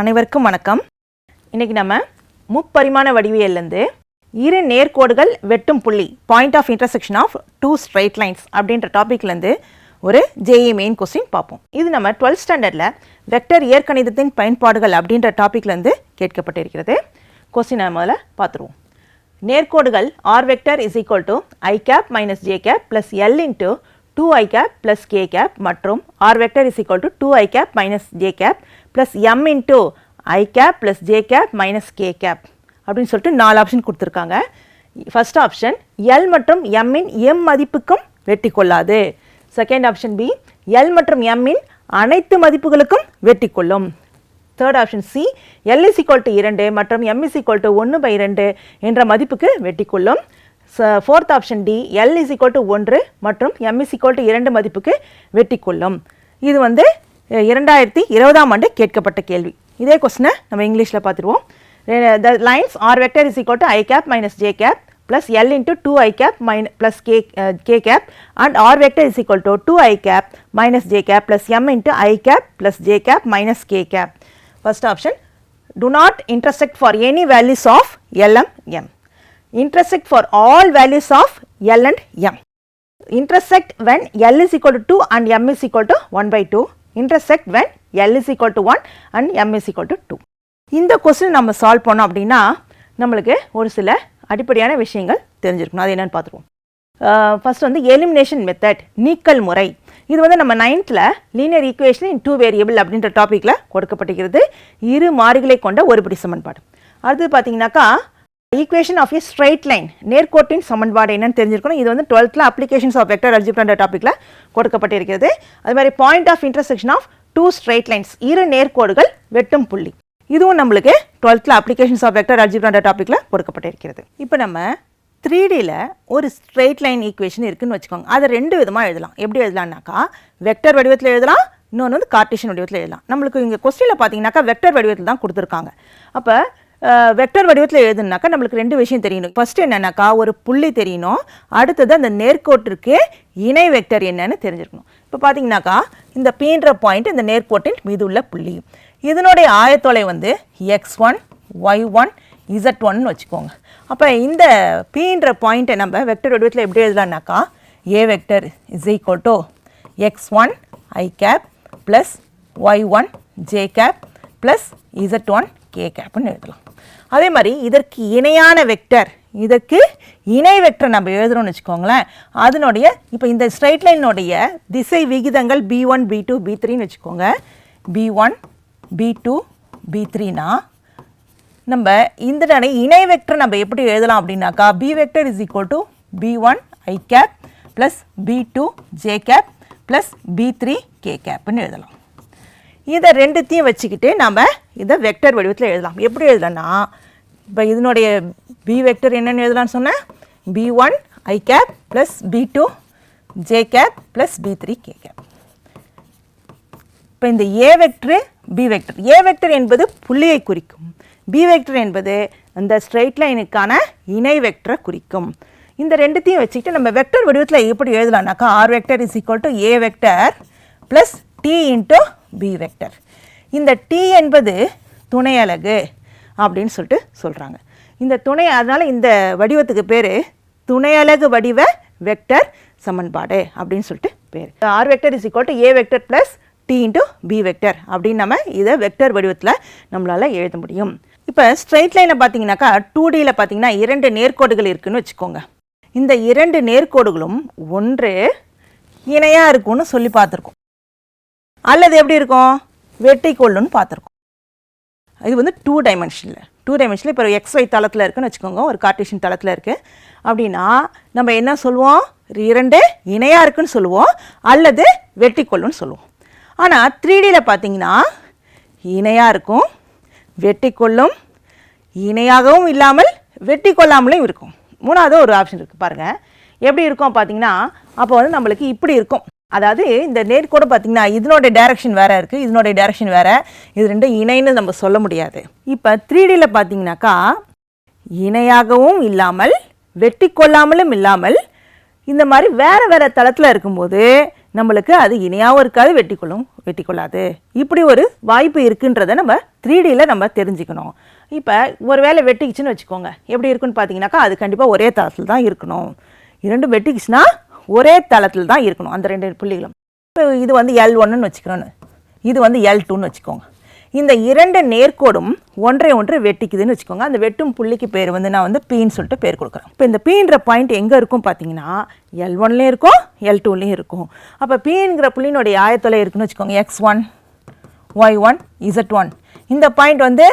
அனைவருக்கும் வணக்கம். இன்றைக்கி நம்ம முப்பரிமாண வடிவியல்லேருந்து இரு நேர்கோடுகள் வெட்டும் புள்ளி point of intersection of two straight lines அப்படின்ற டாப்பிக்லேருந்து ஒரு ஜேஇ மெயின் கொஸ்டின் பார்ப்போம். இது நம்ம டுவெல்த் ஸ்டாண்டர்டில் வெக்டர் இயற்கணிதத்தின் பயன்பாடுகள் அப்படின்ற டாப்பிக்லேருந்து கேட்கப்பட்டிருக்கிறது. கொஸ்டினை முதல்ல பார்த்துருவோம். நேர்கோடுகள் R vector is equal to I cap minus J cap plus L into two I cap plus K cap மற்றும் R vector is equal to two I cap minus J cap plus M into I cap plus J cap minus K cap அப்படின்னு சொல்லிட்டு நாலு option கொடுத்துருக்காங்க. First option L மற்றும் எம்மின் M மதிப்புக்கும் வெட்டி கொள்ளாது. Second option P L மற்றும் எம்மின் அனைத்து மதிப்புகளுக்கும் வெட்டி கொள்ளும். Third option C L is equal to இரண்டு மற்றும் எம் இஸ் ஈக்குவல் டு ஒன்று பை ரெண்டு என்ற மதிப்புக்கு வெட்டி கொள்ளும். Fourth option D L is equal to ஒன்று மற்றும் எம் இஸ் ஈக்குவல் டு இரண்டு மதிப்புக்கு வெட்டி கொள்ளும். இது வந்து இரண்டாயிரத்தி இருபதாம் ஆண்டு கேட்கப்பட்ட கேள்வி இதே கொஸ்டினை நம்ம இங்கிலீஷில் பார்த்துருவோம் the lines R vector is equal to I cap minus J cap plus L into 2 i cap minus plus k, uh, k cap and R vector is equal to 2 i cap minus j cap plus M into i cap plus j cap minus k cap. First option, do not intersect for any values of L and M. Intersect for all values of L and M. Intersect when L is equal to 2 and M is equal to 1 by 2. Intersect when L is equal to 1 and M is equal to 2. இந்த question நம்ம solve பண்ணோம் அப்படின்னா நம்மளுக்கு ஒரு சில அடிப்படையான விஷயங்கள் தெரிஞ்சிருக்கணும். அது என்னென்னு பார்த்துருவோம். ஃபர்ஸ்ட் வந்து எலிமினேஷன் மெத்தட் நீக்கல் முறை. இது வந்து நம்ம நைன்த்தில் linear equation in two variable அப்படின்ற டாப்பிக்கில் கொடுக்கப்பட்டிருக்கிறது. இரு மாறிகளை கொண்ட ஒருபடி சமன்பாடு அடுத்து பார்த்தீங்கன்னாக்கா equation of a straight line நேர்கோட்டின் சமன்பாடு என்னன்னு தெரிஞ்சிருக்கணும். இது வந்து டுவெல்த்தில் அப்ளிகேஷன்ஸ் ஆஃப் வெக்டர் அல்ஜிப்ரான்ற டாப்பிக்கில் கொடுக்கப்பட்டிருக்கிறது. அது மாதிரி point of intersection of two straight lines இரு நேர்கோடுகள் வெட்டும் புள்ளி. இதுவும் நம்மளுக்கு டுவெல்த்தில் அப்ளிகேஷன்ஸ் ஆஃப் வெக்டர் அல்ஜிப்ரான்ற டாப்பிக்கில் கொடுக்கப்பட்டிருக்கிறது. இப்போ நம்ம த்ரீ டியில் ஒரு ஸ்ட்ரெயிட் லைன் ஈக்குவேஷன் இருக்குன்னு வச்சுக்கோங்க. அதை ரெண்டு விதமாக எழுதலாம். எப்படி எழுதலாம்னாக்கா வெக்டர் வடிவத்தில் எழுதலாம் இன்னொன்று வந்து கார்டிஷன் வடிவத்தில் எழுதலாம். நம்மளுக்கு இங்கே கொஸ்டினில் பார்த்தீங்கன்னாக்கா வெக்டர் வடிவத்தில் தான் கொடுத்துருக்காங்க. அப்போ வெக்டர் வடிவத்தில் எழுதுனாக்கா நம்மளுக்கு ரெண்டு விஷயம் தெரியணும். ஃபர்ஸ்ட் என்னன்னாக்கா ஒரு புள்ளி தெரியணும். அடுத்தது அந்த நேர்கோட்டிற்கு இணை வெக்டர் என்னன்னு தெரிஞ்சிருக்கணும். இப்போ பார்த்தீங்கன்னாக்கா இந்த பீன்ற பாயிண்ட் இந்த நேர்கோட்டின் மீது உள்ள புள்ளி. இதனுடைய ஆயத்தொலை வந்து X one Y one Z ஒன்னு வச்சுக்கோங்க. அப்போ இந்த பீன்ற பாயிண்ட்டை நம்ம வெக்டர் வடிவத்தில் எப்படி எழுதலாம்னாக்கா A vector is equal to X one I cap plus Y one J cap plus Z one K கேப்னு எழுதலாம். அதே மாதிரி இதற்கு இணையான வெக்டர் இதற்கு இணை வெக்டர் நம்ம எழுதுறோம்னு வச்சுக்கோங்களேன். அதனுடைய இப்போ இந்த ஸ்ட்ரைட் லைனுடைய திசை விகிதங்கள் P one P two P த்ரீன்னு வச்சுக்கோங்க. P one P two P த்ரீனா நம்ம இந்த நடை இணை வெக்டர் நம்ம எப்படி எழுதலாம் அப்படின்னாக்கா B vector is equal to B one I cap plus B two J cap plus B three K கேப்னு எழுதலாம். இதை ரெண்டுத்தையும் வச்சுக்கிட்டு நம்ம இதை வெக்டர் வடிவத்தில் எழுதலாம். எப்படி எழுதலாம்னா இப்போ இதனுடைய பி வெக்டர் என்னென்னு எழுதலாம்னு சொன்னேன். B one I cap plus B two J cap plus B three K cap இப்போ இந்த A vector B vector A vector என்பது புள்ளியை குறிக்கும். பி வெக்டர் என்பது அந்த ஸ்ட்ரெயிட் லைனுக்கான இணை வெக்டரை குறிக்கும். இந்த ரெண்டுத்தையும் வச்சுக்கிட்டு நம்ம வெக்டர் வடிவத்தில் எப்படி எழுதலாம்னாக்கா R vector is equal to A vector plus T into B vector இந்த டி என்பது துணை அலகு அப்படின்னு சொல்லிட்டு சொல்கிறாங்க இந்த துணை அதனால் இந்த வடிவத்துக்கு பேர் துணை அலகு வடிவ வெக்டர் சமன்பாடு அப்படின்னு சொல்லிட்டு பேர். R vector is equal to A vector plus T into B vector அப்படின்னு நம்ம இதை வெக்டர் வடிவத்தில் நம்மளால் எழுத முடியும். இப்போ ஸ்ட்ரைட் லைனில் பார்த்தீங்கன்னாக்கா டூ டியில் பார்த்தீங்கன்னா இரண்டு நேர்கோடுகள் இருக்குன்னு வச்சுக்கோங்க. இந்த இரண்டு நேர்கோடுகளும் ஒன்று இணையாக இருக்கும்னு சொல்லி பார்த்துருக்கோம். அல்லது எப்படி இருக்கும்? வெட்டி பார்த்துருக்கோம். இது வந்து டூ டைமென்ஷனில் டூ டைமென்ஷனில் இப்போ எக்ஸ் ஒய் தளத்தில் இருக்குன்னு வச்சுக்கோங்க. ஒரு கார்ட்டீஷியன் தளத்தில் இருக்குது அப்படின்னா நம்ம என்ன சொல்லுவோம் இரண்டு இணையாக இருக்குன்னு சொல்லுவோம். அல்லது வெட்டிக்கொள்ளுன்னு சொல்லுவோம். ஆனால் த்ரீ டியில் பார்த்தீங்கன்னா இணையாக இருக்கும் வெட்டிக்கொள்ளும் இணையாகவும் இல்லாமல் வெட்டி கொள்ளாமலும் இருக்கும். மூணாவது ஒரு ஆப்ஷன் இருக்குது பாருங்கள் எப்படி இருக்கும் பார்த்தீங்கன்னா அப்போ வந்து நம்மளுக்கு இப்படி இருக்கும். அதாவது இந்த நேர்கோடு பார்த்தீங்கன்னா இதனுடைய டைரக்ஷன் வேறு இருக்குது இதனுடைய டைரக்ஷன் வேறு. இது ரெண்டும் இணைன்னு நம்ம சொல்ல முடியாது. இப்போ த்ரீ டியில் பார்த்தீங்கன்னாக்கா இணையாகவும் இல்லாமல் வெட்டி கொள்ளாமலும் இல்லாமல் இந்த மாதிரி வேறு வேறு தளத்தில் இருக்கும்போது நம்மளுக்கு அது இணையாகவும் இருக்காது வெட்டி கொள்ளும் வெட்டிக்கொள்ளாது. இப்படி ஒரு வாய்ப்பு இருக்குன்றதை நம்ம த்ரீ டியில் நம்ம தெரிஞ்சுக்கணும். இப்போ ஒரு வேளை வெட்டிக்கிச்சுன்னு வச்சுக்கோங்க. எப்படி இருக்குன்னு பார்த்தீங்கன்னாக்கா அது கண்டிப்பாக ஒரே தளத்தில் தான் இருக்கணும். இரண்டும் வெட்டிக்கிச்சுன்னா ஒரே தளத்தில் தான் இருக்கணும் அந்த ரெண்டு புள்ளிகளும். இப்போ இது வந்து எல் ஒன்றுன்னு வச்சுக்கிறோன்னு இது வந்து எல் டூன்னு வச்சுக்கோங்க. இந்த இரண்டு நேர்கோடும் ஒன்றை ஒன்று வெட்டிக்குதுன்னு வச்சுக்கோங்க. அந்த வெட்டும் புள்ளிக்கு பேர் வந்து நான் வந்து பீன்னு சொல்லிட்டு பேர் கொடுக்குறேன். இப்போ இந்த பீன்ற பாயிண்ட் எங்கே இருக்கும் பார்த்தீங்கன்னா எல் ஒன்லேயும் இருக்கும் எல் டூலேயும் இருக்கும். அப்போ பீங்கிற புள்ளியினுடைய ஆயத்தொலை இருக்குன்னு வச்சுக்கோங்க. X one Y one Z one இந்த பாயிண்ட் வந்து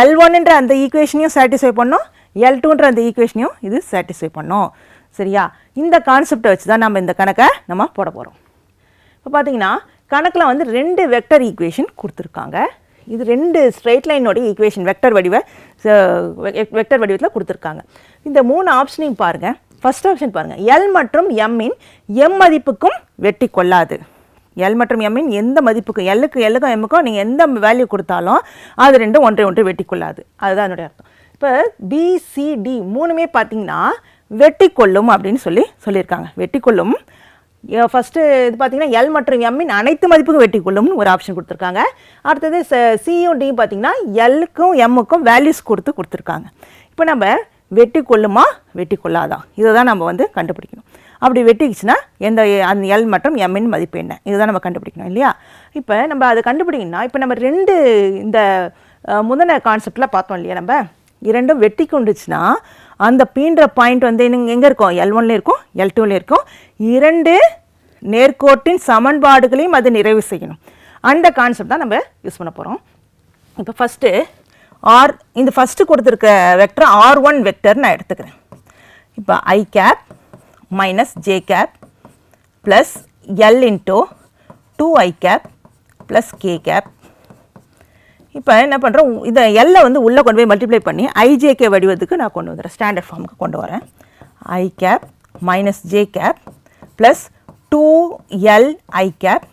எல் ஒன்ன்ற அந்த ஈக்குவேஷனையும் சாட்டிஸ்ஃபை பண்ணும் எல் டூன்ற அந்த ஈக்குவேஷனையும் இது சாட்டிஸ்ஃபை பண்ணும். சரியா? இந்த கான்செப்டை வச்சு தான் நம்ம இந்த கணக்கை நம்ம போட போகிறோம் இப்போ பார்த்தீங்கன்னா கணக்கில் வந்து ரெண்டு வெக்டர் ஈக்குவேஷன் கொடுத்துருக்காங்க. இது ரெண்டு ஸ்ட்ரெயிட் லைனோடைய ஈக்குவேஷன் வெக்டர் வடிவ வெக்டர் வடிவத்தில் கொடுத்துருக்காங்க. இந்த மூணு ஆப்ஷனையும் பாருங்கள் ஃபஸ்ட் ஆப்ஷன் பாருங்கள் எல் மற்றும் எம்மின் எம் மதிப்புக்கும் வெட்டி கொள்ளாது. எல் மற்றும் எம்மின் எந்த மதிப்புக்கும் எல்லுக்கு எல்லுக்கும் எம்முக்கும் நீங்கள் எந்த வேல்யூ கொடுத்தாலும் அது ரெண்டும் ஒன்றை ஒன்று வெட்டி கொள்ளாது. அதுதான் என்னுடைய அர்த்தம். இப்போ பிசிடி மூணுமே பார்த்தீங்கன்னா வெட்டி கொள்ளும் அப்படின்னு சொல்லி சொல்லியிருக்காங்க. வெட்டி கொள்ளும் ஃபஸ்ட்டு இது பார்த்தீங்கன்னா எல் மற்றும் எம்மின் அனைத்து மதிப்புக்கும் வெட்டி கொள்ளும்னு ஒரு ஆப்ஷன் கொடுத்துருக்காங்க. அடுத்தது சியும் டியும் பார்த்தீங்கன்னா எல்லுக்கும் எம்முக்கும் வேல்யூஸ் கொடுத்து கொடுத்துருக்காங்க. இப்போ நம்ம வெட்டி கொள்ளுமா வெட்டி கொள்ளாதான் இதை தான் நம்ம வந்து கண்டுபிடிக்கணும். அப்படி வெட்டிக்குச்சுன்னா எந்த அந்த எல் மற்றும் எம்மின் மதிப்பு என்ன? இதுதான் நம்ம கண்டுபிடிக்கணும் இல்லையா? இப்போ நம்ம அதை கண்டுபிடிக்கணும்னா இப்போ நம்ம ரெண்டு இந்த முதன கான்செப்டில் பார்த்தோம் இல்லையா நம்ம? இரண்டும் வெட்டி கொண்டுச்சுன்னா அந்த பீன்ற பாயிண்ட் வந்து எங்க- எங்கே இருக்கும்? எல் ஒன்ல இருக்கும் எல் டூவில் இருக்கும். இரண்டு நேர்கோட்டின் சமன்பாடுகளையும் அது நிறைவு செய்யணும். அந்த கான்செப்ட் தான் நம்ம யூஸ் பண்ண போகிறோம் இப்போ ஃபஸ்ட்டு ஆர் இந்த ஃபஸ்ட்டு கொடுத்துருக்க வெக்டர் ஆர் ஒன் வெக்டர் நான் எடுத்துக்கிறேன். இப்போ I cap minus J cap plus L into two I cap plus K cap இப்போ என்ன பண்ணுறோம் இதை எல்லை வந்து உள்ளே கொண்டு போய் மல்டிப்ளை பண்ணி ஐஜேகே வடிவத்துக்கு நான் கொண்டு வந்துடுறேன். ஸ்டாண்டர்ட் ஃபார்முக்கு கொண்டு வரேன். I cap minus J cap plus two L I cap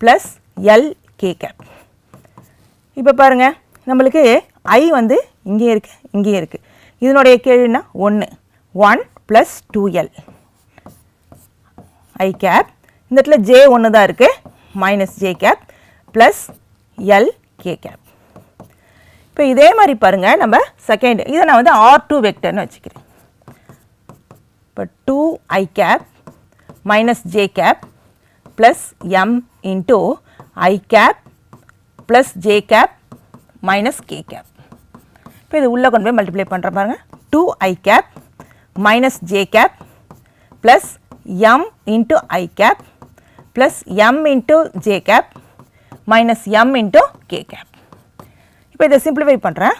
plus L K cap இப்போ பாருங்கள் நம்மளுக்கு ஐ வந்து இங்கேயே இருக்குது இங்கேயே இருக்குது இதனுடைய கேள்வினா ஒன்று one plus two L I cap இந்த இடத்துல ஜே ஒன்று தான் இருக்குது minus J cap plus L K cap இப்போ இதே மாதிரி பாருங்கள் நம்ம செகண்ட் இதை நான் வந்து ஆர் டூ வெக்டர்னு வச்சுக்கிறேன். இப்போ two I cap minus J cap plus M into I cap plus J cap minus K cap இப்போ இது உள்ளே கொண்டு போய் மல்டிப்ளை பண்ணுற பாருங்க. Two I cap minus J cap plus M into I cap plus M into J cap minus M into K cap இப்போ இதை simplify பண்ணுறேன்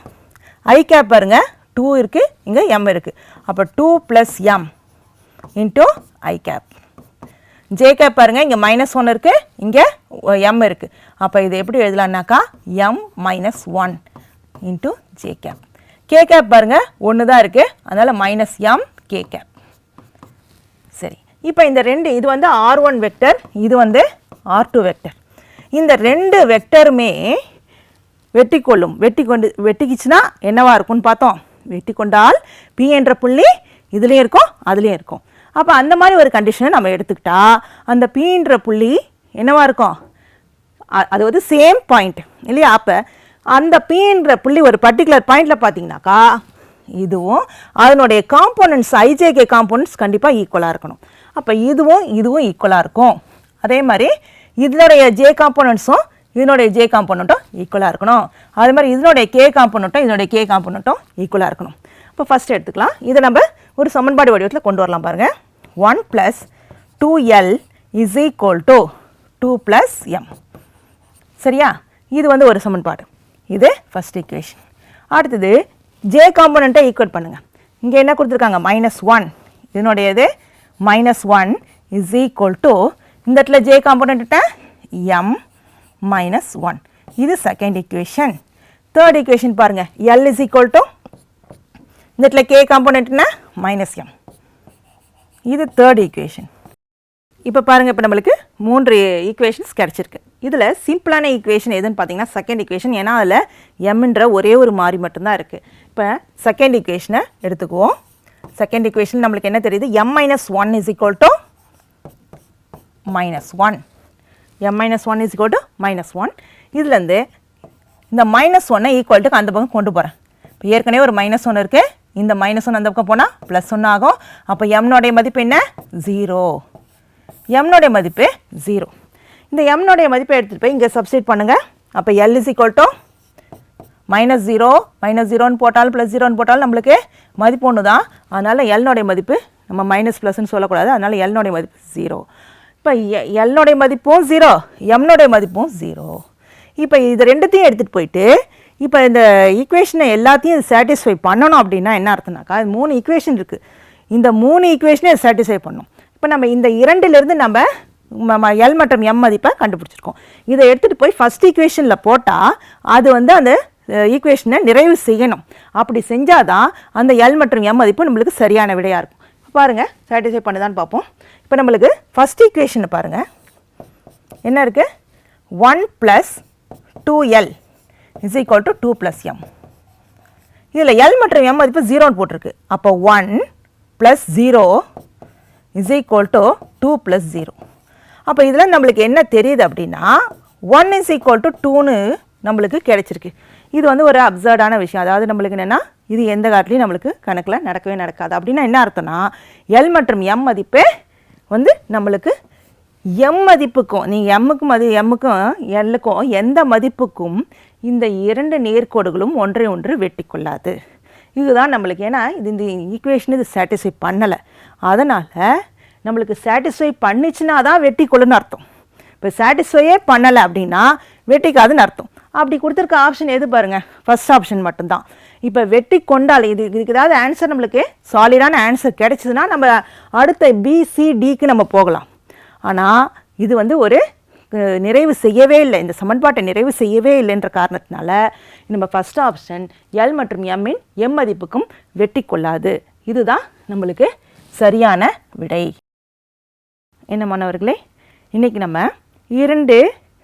ஐ கேப் பாருங்க. டூ இருக்குது இங்கே எம் இருக்குது அப்போ two plus M into I cap J cap பாருங்கள் இங்கே மைனஸ் ஒன் இருக்குது இங்கே எம் இருக்குது அப்போ இது எப்படி எழுதலான்னாக்கா M minus one into J cap K cap பாருங்கள் ஒன்று தான் இருக்குது அதனால் மைனஸ் எம் கே கேப் சரி. இப்போ இந்த ரெண்டு இது வந்து ஆர் ஒன் வெக்டர் இது வந்து ஆர் டூ வெக்டர் இந்த ரெண்டு வெக்டருமே வெட்டி கொள்ளும் வெட்டி கொண்டு வெட்டிக்கிச்சுன்னா என்னவா இருக்கும்னு பார்த்தோம். வெட்டி கொண்டால் பி என்ற புள்ளி இதுலேயும் இருக்கும் அதுலேயும் இருக்கும். அப்போ அந்த மாதிரி ஒரு கண்டிஷனை நம்ம எடுத்துக்கிட்டா அந்த பீன்ற புள்ளி என்னவா இருக்கும்? அது வந்து சேம் பாயிண்ட் இல்லையா? அப்போ அந்த பீன்ற புள்ளி ஒரு பர்டிகுலர் பாயிண்டில் பார்த்தீங்கன்னாக்கா இதுவும் அதனுடைய காம்போனன்ட்ஸ் ஐஜேகே காம்போனன்ட்ஸ் கண்டிப்பாக ஈக்குவலாக இருக்கணும். அப்போ இதுவும் இதுவும் ஈக்குவலாக இருக்கும். அதே மாதிரி இதனுடைய ஜே காம்போனன்ட்ஸும் இதனுடைய ஜே காம்பனண்ட்டும் ஈக்குவலாக இருக்கணும். அது மாதிரி இதனுடைய கே காம்பனண்ட்டும் இதனுடைய கே காம்பனண்ட்டும் ஈக்குவலாக இருக்கணும். இப்போ ஃபஸ்ட்டு எடுத்துக்கலாம். இதை நம்ம ஒரு சமன்பாடு வடிவத்தில் கொண்டு வரலாம் பாருங்கள் one plus two L is equal to two plus M சரியா? இது வந்து ஒரு சமன்பாடு. இது ஃபஸ்ட் ஈக்குவேஷன் அடுத்தது ஜே காம்போனண்ட்டை ஈக்குவல் பண்ணுங்கள் இங்கே என்ன கொடுத்துருக்காங்க? Minus one இதனுடையது minus one is equal to இந்த இடத்துல ஜே காம்போனண்ட்ட எம் மைனஸ் ஒன் இது செகண்ட் ஈக்குவேஷன் தேர்ட் ஈக்குவேஷன் பாருங்கள் எல் இஸ் ஈக்குவல் டு இந்த இடத்துல கே காம்போனண்ட்னா மைனஸ் எம் இது தேர்ட் ஈக்குவேஷன் இப்போ பாருங்கள் இப்போ நம்மளுக்கு மூன்று ஈக்குவேஷன்ஸ் கிடச்சிருக்கு. இதில் சிம்பிளான ஈக்குவேஷன் எதுன்னு பார்த்தீங்கன்னா செகண்ட் ஈக்குவேஷன் ஏன்னா அதில் எம்ன்ற ஒரே ஒரு மாறி மட்டும்தான் இருக்குது இப்போ செகண்ட் ஈக்குவேஷனை எடுத்துக்குவோம். செகண்ட் ஈக்குவேஷன் நம்மளுக்கு என்ன தெரியுது? M minus one is equal to minus one M minus one is equal to minus one இதுலேருந்து இந்த மைனஸ் ஒன்னை ஈக்குவல்ட்டுக்கு அந்த பக்கம் கொண்டு போகிறேன் இப்போ ஏற்கனவே ஒரு மைனஸ் ஒன்று இருக்குது இந்த மைனஸ் ஒன் அந்த பக்கம் போனால் ப்ளஸ் ஒன்று ஆகும். அப்போ எம்னுடைய மதிப்பு என்ன? ஜீரோ எம்னுடைய மதிப்பு ஜீரோ இந்த எம்னுடைய மதிப்பை எடுத்துகிட்டு போய் இங்கே சப்ஸ்டிட் பண்ணுங்கள் அப்போ L is equal to minus zero minus ஜீரோன்னு போட்டாலும் ப்ளஸ் ஜீரோன்னு போட்டாலும் நம்மளுக்கு மதிப்பு ஒன்று தான் அதனால் எல்னுடைய மதிப்பு நம்ம மைனஸ் ப்ளஸ்ன்னு சொல்லக்கூடாது. அதனால் எல்னுடைய மதிப்பு ஜீரோ இப்போ எல்னுடைய மதிப்பும் ஜீரோ எம்னுடைய மதிப்பும் ஜீரோ இப்போ இது ரெண்டுத்தையும் எடுத்துகிட்டு போயிட்டு இப்போ இந்த ஈக்குவேஷனை எல்லாத்தையும் சாட்டிஸ்ஃபை பண்ணணும் அப்படின்னா என்ன அர்த்தம்னாக்கா அது மூணு ஈக்குவேஷன் இருக்குது இந்த மூணு ஈக்குவேஷனை சாட்டிஸ்ஃபை பண்ணணும் இப்போ நம்ம இந்த இரண்டிலிருந்து நம்ம எல் மற்றும் எம் மதிப்பை கண்டுபிடிச்சிருக்கோம். இதை எடுத்துகிட்டு போய் ஃபஸ்ட் ஈக்குவேஷனில் போட்டால் அது வந்து அந்த ஈக்குவேஷனை நிறைவு செய்யணும். அப்படி செஞ்சால் தான் அந்த எல் மற்றும் எம் மதிப்பு நம்மளுக்கு சரியான விடையாக இருக்கும். பாருங்கள் சாட்டிஸ்ஃபை பண்ணுதான்னு பார்ப்போம். இப்போ நம்மளுக்கு ஃபஸ்ட் ஈக்குவேஷனை பாருங்கள் என்ன இருக்குது one plus two L is equal to two plus M இதில் எல் மற்றும் எம் மதிப்பு ஜீரோன்னு போட்டிருக்கு. அப்போ one plus zero is equal to two plus zero அப்போ இதில் நம்மளுக்கு என்ன தெரியுது அப்படின்னா ஒன் இஸ் ஈக்குவல் டு டூன்னு நம்மளுக்கு கிடைச்சிருக்கு. இது வந்து ஒரு அப்சர்டான விஷயம். அதாவது நம்மளுக்கு என்னென்னா இது எந்த காட்டிலையும் நம்மளுக்கு கணக்கில் நடக்கவே நடக்காது. அப்படின்னா என்ன அர்த்தம்னா எல் மற்றும் எம் மதிப்பே வந்து நம்மளுக்கு எம் மதிப்புக்கும் நீ எம்முக்கும் மதி எம்முக்கும் எல்லுக்கும் எந்த மதிப்புக்கும் இந்த இரண்டு நேர்கோடுகளும் ஒன்றை ஒன்று வெட்டி கொள்ளாது. இதுதான் நம்மளுக்கு ஏன்னா இது இந்த ஈக்குவேஷன் இது சாட்டிஸ்ஃபை பண்ணலை. அதனால் நம்மளுக்கு சாட்டிஸ்ஃபை பண்ணிச்சுன்னா தான் வெட்டி கொள்ளுன்னு அர்த்தம். இப்போ சாட்டிஸ்ஃபையே பண்ணலை அப்படின்னா வெட்டிக்காதுன்னு அர்த்தம். அப்படி கொடுத்துருக்க ஆப்ஷன் எது பாருங்கள் ஃபஸ்ட் ஆப்ஷன் மட்டும்தான். இப்போ வெட்டி கொண்டால் இது இதுக்கு ஏதாவது ஆன்சர் நம்மளுக்கு சாலிடான ஆன்சர் கிடைச்சிதுன்னா நம்ம அடுத்த பிசிடிக்கு நம்ம போகலாம். ஆனால் இது வந்து ஒரு நிறைவு செய்யவே இல்லை. இந்த சமன்பாட்டை நிறைவு செய்யவே இல்லைன்ற காரணத்தினால நம்ம ஃபஸ்ட் ஆப்ஷன் எல் மற்றும் எம்மின் எம் மதிப்புக்கும் வெட்டி கொள்ளாது. இதுதான் நம்மளுக்கு சரியான விடை. என்ன மாணவர்களே? இன்றைக்கி நம்ம இரண்டு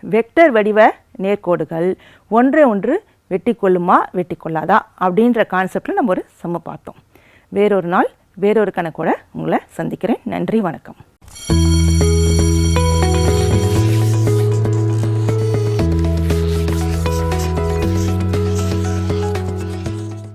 வெக்டர் வடிவ நேர்கோடுகள் ஒன்றை ஒன்று வெட்டி கொள்ளுமா வெட்டி கொள்ளாதா அப்படின்ற கான்செப்டில் நம்ம ஒரு சம பார்த்தோம். வேறொரு நாள் வேறொரு கணக்கோட உங்களை சந்திக்கிறேன். நன்றி வணக்கம்.